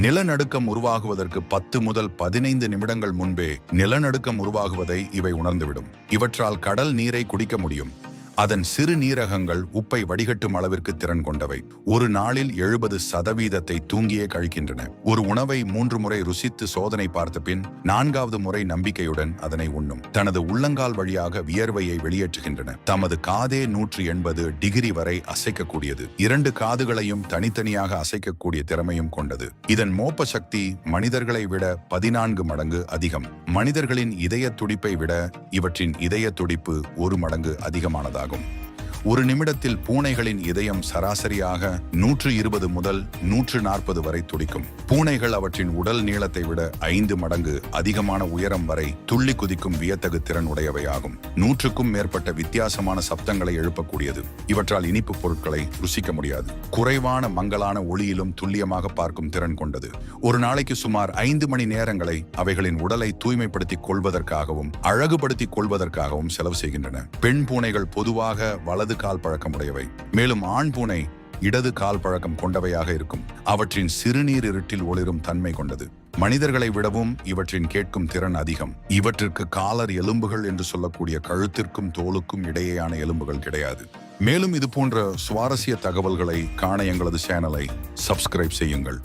நிலநடுக்கம் உருவாகுவதற்கு பத்து முதல் பதினைந்து நிமிடங்கள் முன்பே நிலநடுக்கம் உருவாகுவதை இவை உணர்ந்துவிடும். இவற்றால் கடல் நீரை குடிக்க முடியும். அதன் சிறுநீரகங்கள் உப்பை வடிகட்டும் அளவிற்கு திறன் கொண்டவை. ஒரு நாளில் எழுபது சதவீதத்தை தூங்கியே கழிக்கின்றன. ஒரு உணவை மூன்று முறை ருசித்து சோதனை பார்த்த பின் நான்காவது முறை நம்பிக்கையுடன் அதனை உண்ணும். தனது உள்ளங்கால் வழியாக வியர்வையை வெளியேற்றுகின்றன. தமது காதே நூற்றி எண்பது டிகிரி வரை அசைக்கக்கூடியது. இரண்டு காதுகளையும் தனித்தனியாக அசைக்கக்கூடிய திறமையும் கொண்டது. இதன் மோப்ப சக்தி மனிதர்களை விட பதினான்கு மடங்கு அதிகம். மனிதர்களின் இதய துடிப்பை விட இவற்றின் இதய துடிப்பு ஒரு மடங்கு அதிகமானதாகும். gmail.com. ஒரு நிமிடத்தில் பூனைகளின் இதயம் சராசரியாக நூற்று இருபது முதல் நூற்று நாற்பது வரை துடிக்கும். பூனைகள் அவற்றின் உடல் நீளத்தை விட ஐந்து மடங்கு அதிகமான உயரம் வரை துள்ளி குதிக்கும் வியத்தகு திறன் உடையவையாகும் நூற்றுக்கும் மேற்பட்ட வித்தியாசமான சப்தங்களை எழுப்பக்கூடியது. இவற்றால் இனிப்பு பொருட்களை ருசிக்க முடியாது. குறைவான மங்கலான ஒளியிலும் துல்லியமாக பார்க்கும் திறன் கொண்டது. ஒரு நாளைக்கு சுமார் ஐந்து மணி நேரங்களை அவைகளின் உடலை தூய்மைப்படுத்திக் கொள்வதற்காகவும் அழகுபடுத்திக் கொள்வதற்காகவும் செலவு செய்கின்றன. பெண் பூனைகள் பொதுவாக வலது கால் பழக்கமுடையவை. மேலும் ஆண் பூனை இடது கால் பழக்கம் கொண்டவையாக இருக்கும். அவற்றின் சிறுநீர் இருட்டில் ஒளிரும் தன்மை கொண்டது. மனிதர்களை விடவும் இவற்றின் கேட்கும் திறன் அதிகம். இவற்றிற்கு காலர் எலும்புகள் என்று சொல்லக்கூடிய கழுத்திற்கும் தோலுக்கும் இடையேயான எலும்புகள் கிடையாது. மேலும் இது போன்ற சுவாரஸ்ய தகவல்களை காண எங்களது சேனலை சப்ஸ்கிரைப் செய்யுங்கள்.